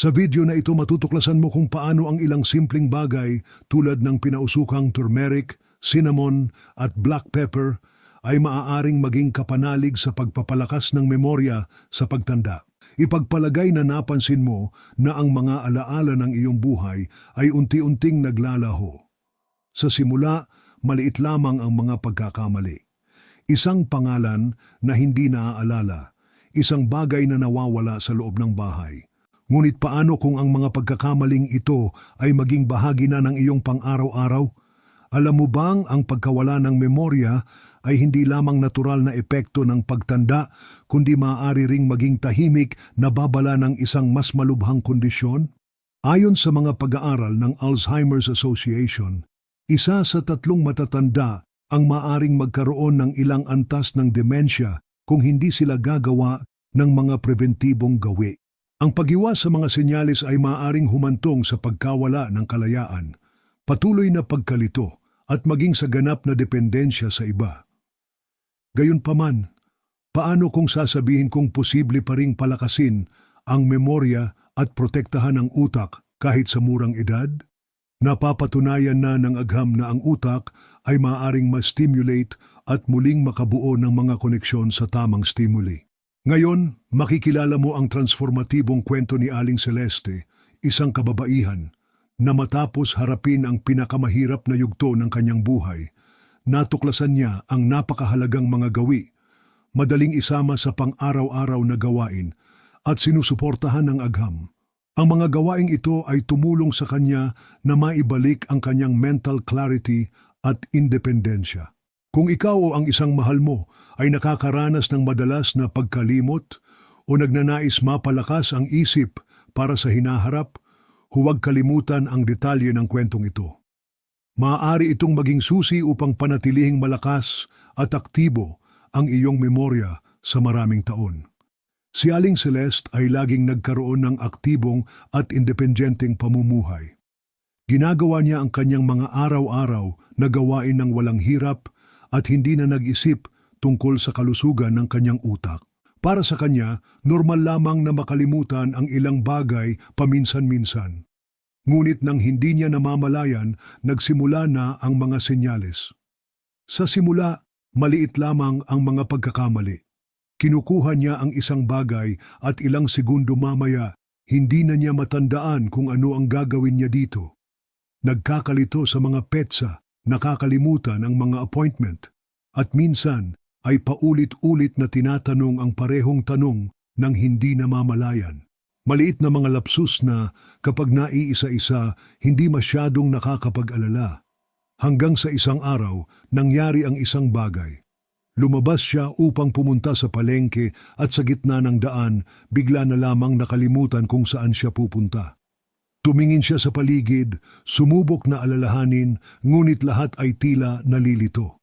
Sa video na ito matutuklasan mo kung paano ang ilang simpleng bagay tulad ng pinausukang turmeric, cinnamon at black pepper ay maaaring maging kapanalig sa pagpapalakas ng memorya sa pagtanda. Ipagpalagay na napansin mo na ang mga alaala ng iyong buhay ay unti-unting naglalaho. Sa simula, maliit lamang ang mga pagkakamali. Isang pangalan na hindi naaalala, isang bagay na nawawala sa loob ng bahay. Ngunit paano kung ang mga pagkakamaling ito ay maging bahagi na ng iyong pang-araw-araw? Alam mo bang ang pagkawala ng memorya ay hindi lamang natural na epekto ng pagtanda, kundi maaari ring maging tahimik na babala ng isang mas malubhang kondisyon? Ayon sa mga pag-aaral ng Alzheimer's Association, isa sa tatlong matatanda ang maaring magkaroon ng ilang antas ng demensya kung hindi sila gagawa ng mga preventibong gawi. Ang pagiwas sa mga senyalis ay maaaring humantong sa pagkawala ng kalayaan, patuloy na pagkalito at maging sa ganap na dependensya sa iba. Gayunpaman, paano kung sasabihin kung posible pa ring palakasin ang memorya at protektahan ang utak kahit sa murang edad? Napapatunayan na ng agham na ang utak ay maaaring ma-stimulate at muling makabuo ng mga koneksyon sa tamang stimuli. Ngayon, makikilala mo ang transformatibong kwento ni Aling Celeste, isang kababaihan, na matapos harapin ang pinakamahirap na yugto ng kanyang buhay, natuklasan niya ang napakahalagang mga gawi, madaling isama sa pang-araw-araw na gawain at sinusuportahan ng agham. Ang mga gawaing ito ay tumulong sa kanya na maibalik ang kanyang mental clarity at independensya. Kung ikaw o ang isang mahal mo ay nakakaranas ng madalas na pagkalimot o nagnanais mapalakas ang isip para sa hinaharap, huwag kalimutan ang detalye ng kwentong ito. Maaari itong maging susi upang panatilihing malakas at aktibo ang iyong memorya sa maraming taon. Si Aling Celeste ay laging nagkaroon ng aktibong at independenteng pamumuhay. Ginagawa niya ang kanyang mga araw-araw na gawain ng walang hirap at hindi na nag-isip tungkol sa kalusugan ng kanyang utak. Para sa kanya, normal lamang na makalimutan ang ilang bagay paminsan-minsan. Ngunit nang hindi niya namamalayan, nagsimula na ang mga senyales. Sa simula, maliit lamang ang mga pagkakamali. Kinukuha niya ang isang bagay at ilang segundo mamaya, hindi na niya matandaan kung ano ang gagawin niya dito. Nagkakalito sa mga petsa, nakakalimutan ang mga appointment, at minsan ay paulit-ulit na tinatanong ang parehong tanong ng hindi namamalayan. Maliit na mga lapsus na kapag naiisa-isa hindi masyadong nakakapag-alala. Hanggang sa isang araw, nangyari ang isang bagay. Lumabas siya upang pumunta sa palengke at sa gitna ng daan, bigla na lamang nakalimutan kung saan siya pupunta. Tumingin siya sa paligid, sumubok na alalahanin, ngunit lahat ay tila nalilito.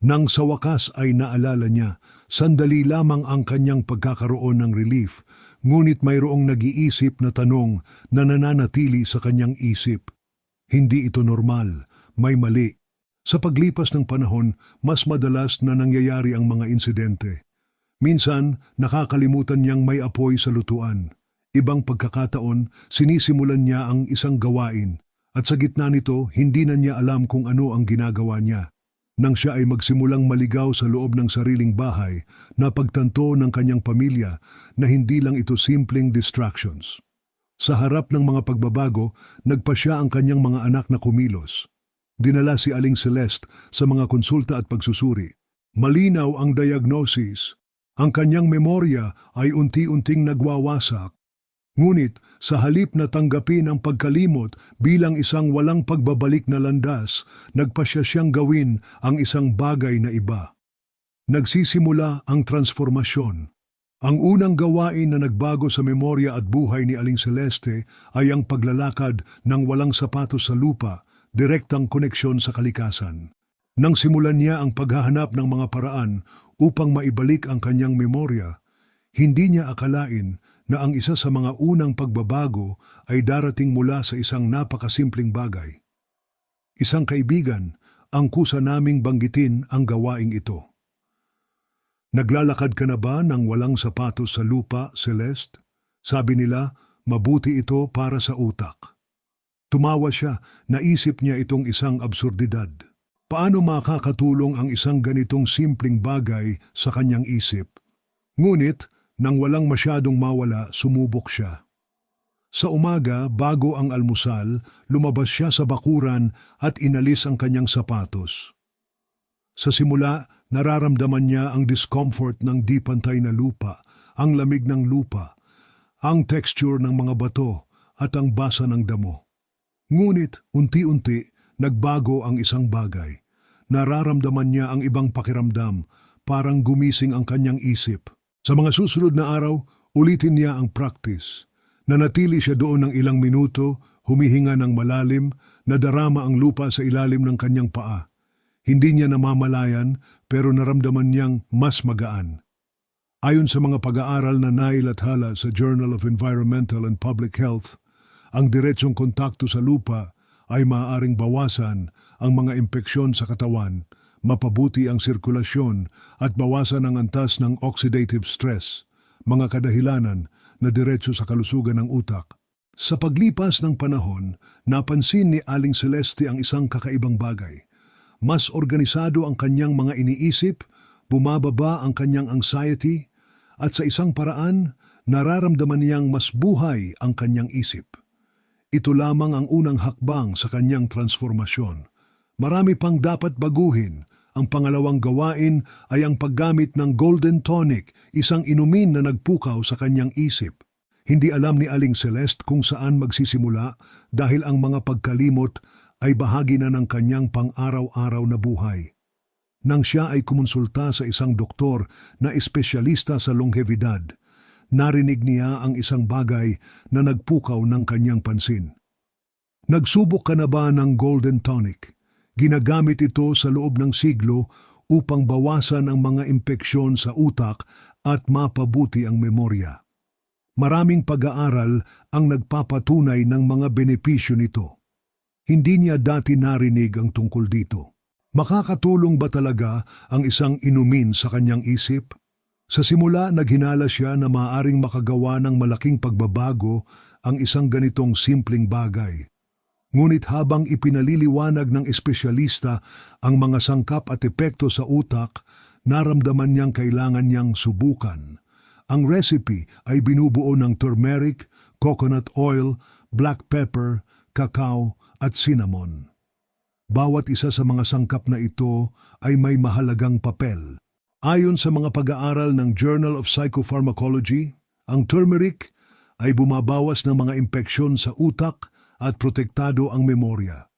Nang sa wakas ay naalala niya, sandali lamang ang kanyang pagkakaroon ng relief, ngunit mayroong nag-iisip na tanong na nananatili sa kanyang isip. Hindi ito normal, may mali. Sa paglipas ng panahon, mas madalas na nangyayari ang mga insidente. Minsan, nakakalimutan niyang may apoy sa lutuan. Ibang pagkakataon, sinisimulan niya ang isang gawain at sa gitna nito, hindi na niya alam kung ano ang ginagawa niya. Nang siya ay magsimulang maligaw sa loob ng sariling bahay, napagtanto ng kanyang pamilya na hindi lang ito simpleng distractions. Sa harap ng mga pagbabago, nagpa siya ang kanyang mga anak na kumilos. Dinala si Aling Celeste sa mga konsulta at pagsusuri. Malinaw ang diagnosis. Ang kanyang memorya ay unti-unting nagwawasak. Ngunit sa halip na tanggapin ang pagkalimot bilang isang walang pagbabalik na landas, nagpasya siyang gawin ang isang bagay na iba. Nagsisimula ang transformasyon. Ang unang gawain na nagbago sa memorya at buhay ni Aling Celeste ay ang paglalakad ng walang sapatos sa lupa, direktang koneksyon sa kalikasan. Nang simulan niya ang paghahanap ng mga paraan upang maibalik ang kanyang memorya, hindi niya akalain na ang isa sa mga unang pagbabago ay darating mula sa isang napakasimpleng bagay. Isang kaibigan ang kusa naming banggitin ang gawaing ito. Naglalakad ka na ba ng walang sapatos sa lupa, Celeste? Sabi nila, mabuti ito para sa utak. Tumawa siya, naisip niya itong isang absurdidad. Paano makakatulong ang isang ganitong simpleng bagay sa kanyang isip? Ngunit, nang walang masyadong mawala, sumubok siya. Sa umaga, bago ang almusal, lumabas siya sa bakuran at inalis ang kanyang sapatos. Sa simula, nararamdaman niya ang discomfort ng di pantay na lupa, ang lamig ng lupa, ang texture ng mga bato at ang basa ng damo. Ngunit, unti-unti, nagbago ang isang bagay. Nararamdaman niya ang ibang pakiramdam, parang gumising ang kanyang isip. Sa mga susunod na araw, ulitin niya ang practice. Nanatili siya doon ng ilang minuto, humihinga ng malalim, nadarama ang lupa sa ilalim ng kanyang paa. Hindi niya namamalayan pero naramdaman niyang mas magaan. Ayon sa mga pag-aaral na nailathala sa Journal of Environmental and Public Health, ang diretsong kontakto sa lupa ay maaaring bawasan ang mga impeksyon sa katawan, mapabuti ang sirkulasyon at bawasan ang antas ng oxidative stress, mga kadahilanan na diretso sa kalusugan ng utak. Sa paglipas ng panahon, napansin ni Aling Celeste ang isang kakaibang bagay. Mas organisado ang kanyang mga iniisip, bumababa ang kanyang anxiety, at sa isang paraan, nararamdaman niyang mas buhay ang kanyang isip. Ito lamang ang unang hakbang sa kanyang transformasyon. Marami pang dapat baguhin. Ang pangalawang gawain ay ang paggamit ng Golden Tonic, isang inumin na nagpukaw sa kanyang isip. Hindi alam ni Aling Celeste kung saan magsisimula dahil ang mga pagkalimot ay bahagi na ng kanyang pang-araw-araw na buhay. Nang siya ay kumonsulta sa isang doktor na espesyalista sa longevidad, narinig niya ang isang bagay na nagpukaw ng kanyang pansin. Nagsubok ka na ba ng Golden Tonic? Ginagamit ito sa loob ng siglo upang bawasan ang mga impeksyon sa utak at mapabuti ang memorya. Maraming pag-aaral ang nagpapatunay ng mga benepisyo nito. Hindi niya dati narinig ang tungkol dito. Makakatulong ba talaga ang isang inumin sa kanyang isip? Sa simula, naghinala siya na maaaring makagawa ng malaking pagbabago ang isang ganitong simpleng bagay. Ngunit habang ipinaliliwanag ng espesyalista ang mga sangkap at epekto sa utak, naramdaman niyang kailangan niyang subukan. Ang recipe ay binubuo ng turmeric, coconut oil, black pepper, cacao at cinnamon. Bawat isa sa mga sangkap na ito ay may mahalagang papel. Ayon sa mga pag-aaral ng Journal of Psychopharmacology, ang turmeric ay bumabawas ng mga impeksyon sa utak at protektado ang memorya.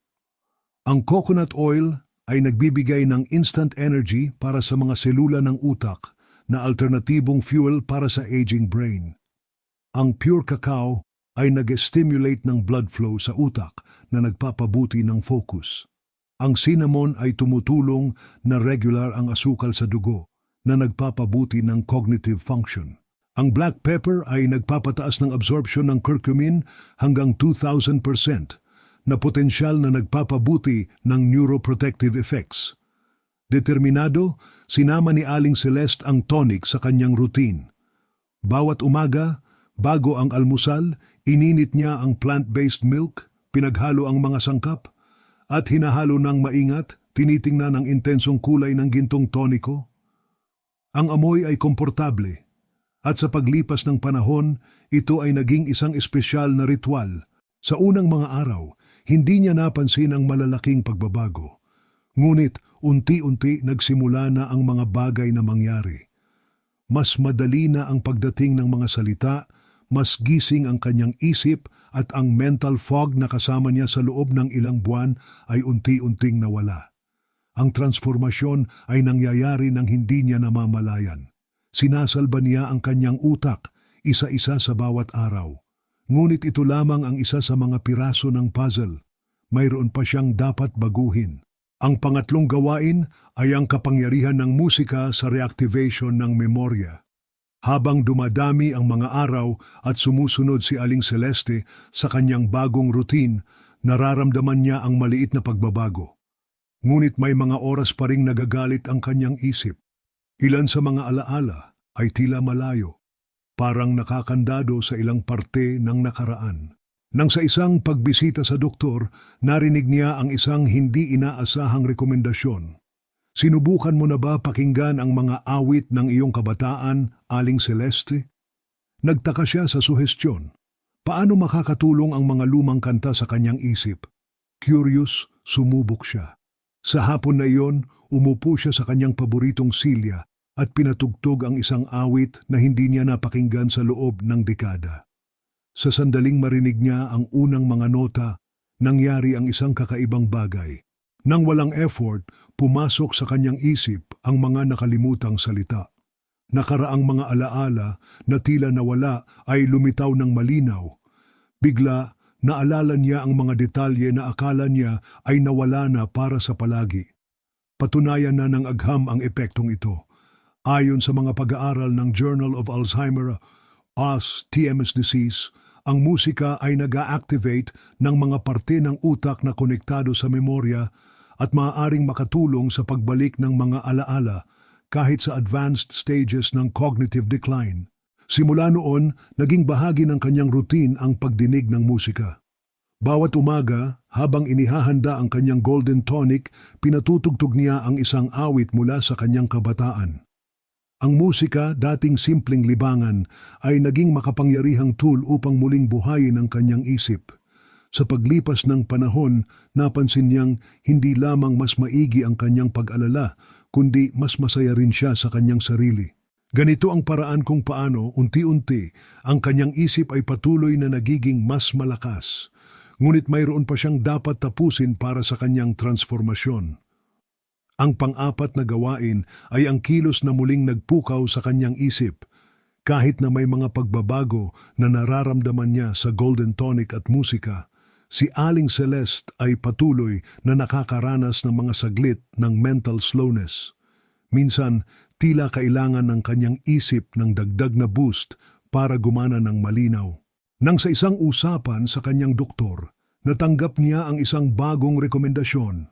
Ang coconut oil ay nagbibigay ng instant energy para sa mga selula ng utak na alternatibong fuel para sa aging brain. Ang pure cacao ay nag-stimulate ng blood flow sa utak na nagpapabuti ng focus. Ang cinnamon ay tumutulong na regular ang asukal sa dugo na nagpapabuti ng cognitive function. Ang black pepper ay nagpapataas ng absorption ng curcumin hanggang 2,000% na potensyal na nagpapabuti ng neuroprotective effects. Determinado, sinama ni Aling Celeste ang tonic sa kanyang routine. Bawat umaga, bago ang almusal, ininit niya ang plant-based milk, pinaghalo ang mga sangkap, at hinahalo ng maingat, tinitingnan ang intensong kulay ng gintong toniko. Ang amoy ay komportable, at sa paglipas ng panahon, ito ay naging isang espesyal na ritual. Sa unang mga araw, hindi niya napansin ang malalaking pagbabago. Ngunit unti-unti nagsimula na ang mga bagay na mangyari. Mas madali na ang pagdating ng mga salita, mas gising ang kanyang isip at ang mental fog na kasama niya sa loob ng ilang buwan ay unti-unting nawala. Ang transformasyon ay nangyayari ng hindi niya namamalayan. Sinasalba niya ang kanyang utak, isa-isa sa bawat araw. Ngunit ito lamang ang isa sa mga piraso ng puzzle. Mayroon pa siyang dapat baguhin. Ang pangatlong gawain ay ang kapangyarihan ng musika sa reactivation ng memorya. Habang dumadami ang mga araw at sumusunod si Aling Celeste sa kanyang bagong routine, nararamdaman niya ang maliit na pagbabago. Ngunit may mga oras pa ring nagagalit ang kanyang isip. Ilan sa mga alaala ay tila malayo. parang nakakandado sa ilang parte ng nakaraan. Nang sa isang pagbisita sa doktor, narinig niya ang isang hindi inaasahang rekomendasyon. Sinubukan mo na ba pakinggan ang mga awit ng iyong kabataan, Aling Celeste? Nagtaka siya sa suhestyon. Paano makakatulong ang mga lumang kanta sa kanyang isip? Curious, sumubok siya. Sa hapon na iyon, umupo siya sa kanyang paboritong silya at pinatugtog ang isang awit na hindi niya napakinggan sa loob ng dekada. Sa sandaling marinig niya ang unang mga nota, nangyari ang isang kakaibang bagay. Nang walang effort, pumasok sa kanyang isip ang mga nakalimutang salita. Nakaraang mga alaala na tila nawala ay lumitaw ng malinaw. Bigla, naalala niya ang mga detalye na akala niya ay nawala na para sa palagi. Patunayan na ng agham ang epektong ito. Ayon sa mga pag-aaral ng Journal of Alzheimer, OS TMS disease, ang musika ay nag activate ng mga parte ng utak na konektado sa memorya at maaaring makatulong sa pagbalik ng mga alaala kahit sa advanced stages ng cognitive decline. Simula noon, naging bahagi ng kanyang routine ang pagdinig ng musika. Bawat umaga, habang inihahanda ang kanyang golden tonic, pinatutugtog niya ang isang awit mula sa kanyang kabataan. Ang musika, dating simpleng libangan, ay naging makapangyarihang tool upang muling buhayin ang kanyang isip. Sa paglipas ng panahon, napansin niyang hindi lamang mas maigi ang kanyang pag-alala, kundi mas masaya rin siya sa kanyang sarili. Ganito ang paraan kung paano, unti-unti, ang kanyang isip ay patuloy na nagiging mas malakas. Ngunit mayroon pa siyang dapat tapusin para sa kanyang transformasyon. Ang pang-apat na gawain ay ang kilos na muling nagpukaw sa kanyang isip. Kahit na may mga pagbabago na nararamdaman niya sa golden tonic at musika, si Aling Celeste ay patuloy na nakakaranas ng mga saglit ng mental slowness. Minsan, tila kailangan ng kanyang isip ng dagdag na boost para gumana ng malinaw. Nang sa isang usapan sa kanyang doktor, natanggap niya ang isang bagong rekomendasyon.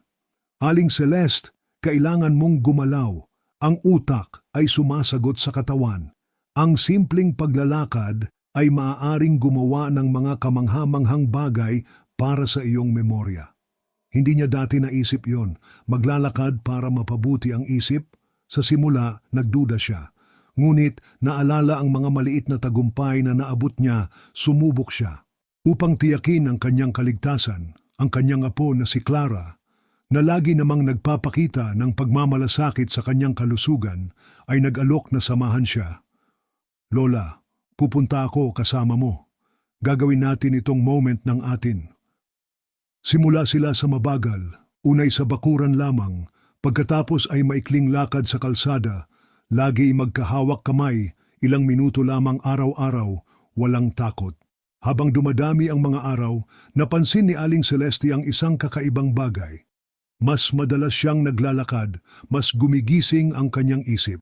Aling Celeste, kailangan mong gumalaw. Ang utak ay sumasagot sa katawan. Ang simpleng paglalakad ay maaaring gumawa ng mga kamanghamanghang bagay para sa iyong memorya. Hindi niya dati naisip yon, maglalakad para mapabuti ang isip. Sa simula, nagduda siya. Ngunit naalala ang mga maliit na tagumpay na naabot niya, sumubok siya. Upang tiyakin ang kanyang kaligtasan, ang kanyang apo na si Clara na lagi namang nagpapakita ng pagmamalasakit sa kanyang kalusugan, ay nag-alok na samahan siya. Lola, pupunta ako kasama mo. Gagawin natin itong moment ng atin. Simula sila sa mabagal, unay sa bakuran lamang, pagkatapos ay maikling lakad sa kalsada, lagi magkahawak kamay, ilang minuto lamang araw-araw, walang takot. Habang dumadami ang mga araw, napansin ni Aling Celeste ang isang kakaibang bagay – mas madalas siyang naglalakad, mas gumigising ang kanyang isip.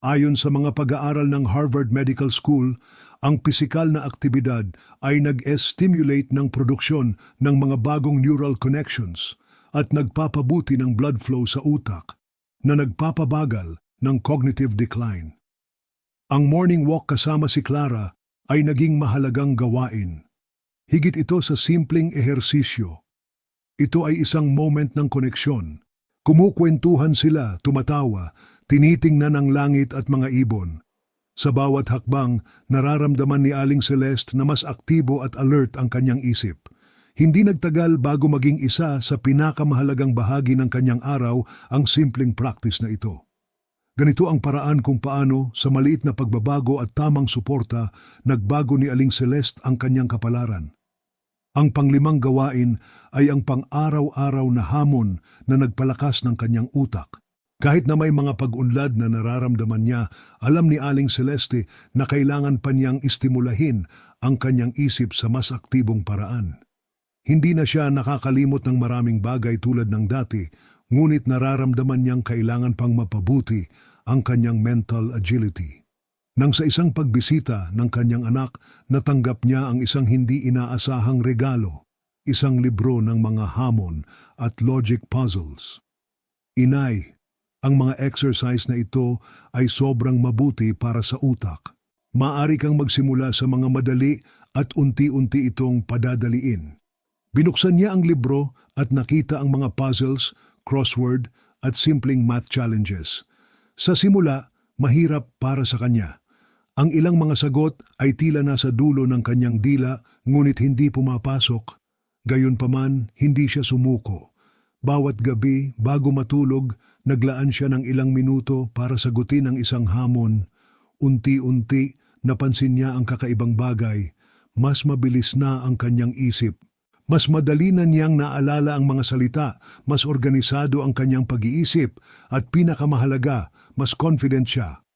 Ayon sa mga pag-aaral ng Harvard Medical School, ang pisikal na aktibidad ay nag-stimulate ng produksyon ng mga bagong neural connections at nagpapabuti ng blood flow sa utak na nagpapabagal ng cognitive decline. Ang morning walk kasama si Clara ay naging mahalagang gawain. Higit ito sa simpleng ehersisyo ito ay isang moment ng koneksyon. Kumukwentuhan sila, tumatawa, tinitingnan ang langit at mga ibon. Sa bawat hakbang, nararamdaman ni Aling Celeste na mas aktibo at alert ang kanyang isip. Hindi nagtagal bago maging isa sa pinakamahalagang bahagi ng kanyang araw ang simpleng practice na ito. Ganito ang paraan kung paano, sa maliit na pagbabago at tamang suporta, nagbago ni Aling Celeste ang kanyang kapalaran. Ang panglimang gawain ay ang pang-araw-araw na hamon na nagpalakas ng kanyang utak. Kahit na may mga pag-unlad na nararamdaman niya, alam ni Aling Celeste na kailangan pa niyang istimulahin ang kanyang isip sa mas aktibong paraan. Hindi na siya nakakalimot ng maraming bagay tulad ng dati, ngunit nararamdaman niyang kailangan pang mapabuti ang kanyang mental agility. Nang sa isang pagbisita ng kanyang anak, natanggap niya ang isang hindi inaasahang regalo, isang libro ng mga hamon at logic puzzles. Inay, ang mga exercise na ito ay sobrang mabuti para sa utak. maaari kang magsimula sa mga madali at unti-unti itong padadaliin. Binuksan niya ang libro at nakita ang mga puzzles, crossword at simpleng math challenges. Sa simula, mahirap para sa kanya. Ang ilang mga sagot ay tila nasa dulo ng kanyang dila ngunit hindi pumapasok. Gayunpaman, hindi siya sumuko. Bawat gabi, bago matulog, naglaan siya ng ilang minuto para sagutin ang isang hamon. Unti-unti, napansin niya ang kakaibang bagay. Mas mabilis na ang kanyang isip. Mas madali na niyang naalala ang mga salita, mas organisado ang kanyang pag-iisip, at pinakamahalaga, mas confident siya.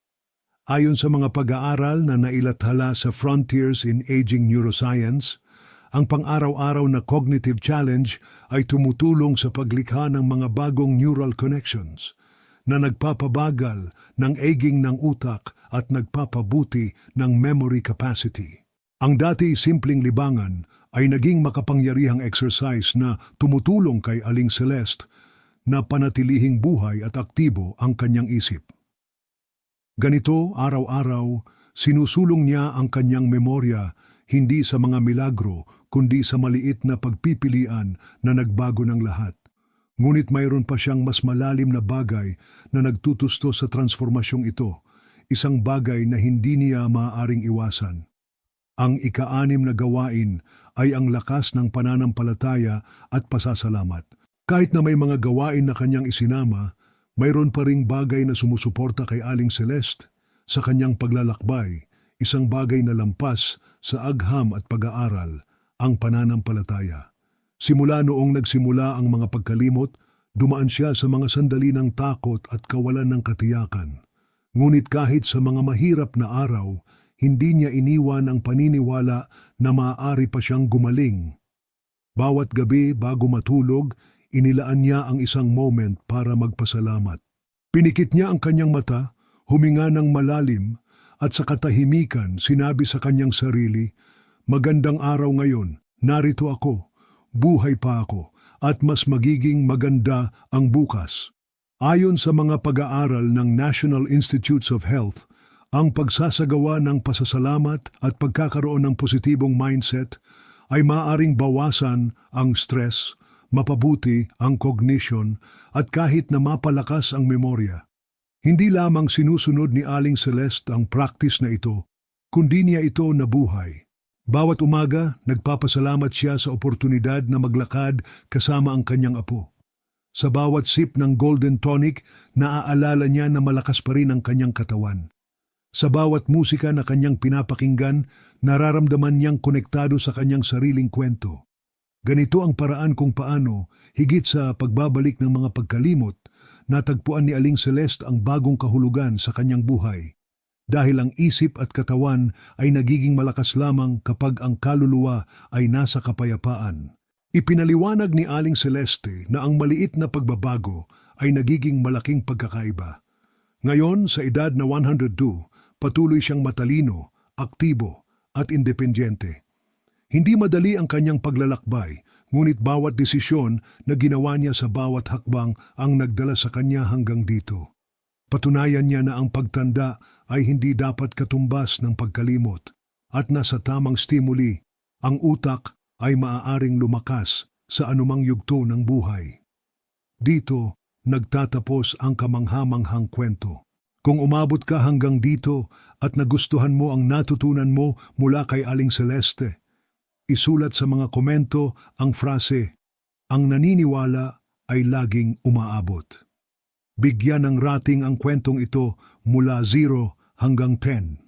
Ayon sa mga pag-aaral na nailathala sa Frontiers in Aging Neuroscience, ang pang-araw-araw na cognitive challenge ay tumutulong sa paglikha ng mga bagong neural connections na nagpapabagal ng aging ng utak at nagpapabuti ng memory capacity. Ang dati simpleng libangan ay naging makapangyarihang exercise na tumutulong kay Aling Celeste na panatilihing buhay at aktibo ang kanyang isip. Ganito araw-araw, sinusulong niya ang kanyang memorya hindi sa mga milagro kundi sa maliit na pagpipilian na nagbago ng lahat. Ngunit mayroon pa siyang mas malalim na bagay na nagtutusto sa transformasyong ito, isang bagay na hindi niya maaaring iwasan. Ang ikaanim na gawain ay ang lakas ng pananampalataya at pasasalamat. Kahit na may mga gawain na kanyang isinama, mayroon pa ring bagay na sumusuporta kay Aling Celeste sa kanyang paglalakbay, isang bagay na lampas sa agham at pag-aaral, ang pananampalataya. Simula noong nagsimula ang mga pagkalimot, dumaan siya sa mga sandali ng takot at kawalan ng katiyakan. Ngunit kahit sa mga mahirap na araw, hindi niya iniwan ang paniniwala na maaari pa siyang gumaling. Bawat gabi bago matulog, inilaan niya ang isang moment para magpasalamat. Pinikit niya ang kanyang mata, huminga ng malalim, at sa katahimikan sinabi sa kanyang sarili, Magandang araw ngayon, narito ako, buhay pa ako, at mas magiging maganda ang bukas. Ayon sa mga pag-aaral ng National Institutes of Health, ang pagsasagawa ng pasasalamat at pagkakaroon ng positibong mindset ay maaaring bawasan ang stress, mapabuti ang cognition at kahit na mapalakas ang memorya. Hindi lamang sinusunod ni Aling Celeste ang practice na ito, kundi niya ito nabuhay. Bawat umaga, nagpapasalamat siya sa oportunidad na maglakad kasama ang kanyang apo. Sa bawat sip ng golden tonic, naaalala niya na malakas pa rin ang kanyang katawan. Sa bawat musika na kanyang pinapakinggan, nararamdaman niyang konektado sa kanyang sariling kwento. Ganito ang paraan kung paano, higit sa pagbabalik ng mga pagkalimot, natagpuan ni Aling Celeste ang bagong kahulugan sa kanyang buhay. Dahil ang isip at katawan ay nagiging malakas lamang kapag ang kaluluwa ay nasa kapayapaan. Ipinaliwanag ni Aling Celeste na ang maliit na pagbabago ay nagiging malaking pagkakaiba. Ngayon, sa edad na 102, patuloy siyang matalino, aktibo at independyente. Hindi madali ang kanyang paglalakbay, ngunit bawat desisyon na ginawa niya sa bawat hakbang ang nagdala sa kanya hanggang dito. Patunayan niya na ang pagtanda ay hindi dapat katumbas ng pagkalimot at nasa tamang stimuli, ang utak ay maaaring lumakas sa anumang yugto ng buhay. Dito, nagtatapos ang kamanghamanghang kwento. Kung umabot ka hanggang dito at nagustuhan mo ang natutunan mo mula kay Aling Celeste, isulat sa mga komento ang frase, ang naniniwala ay laging umaabot. Bigyan ng rating ang kwentong ito mula 0 hanggang 10.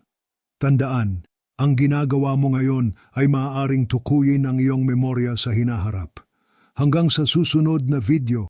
Tandaan, ang ginagawa mo ngayon ay maaaring tukuyin ang iyong memorya sa hinaharap. Hanggang sa susunod na video,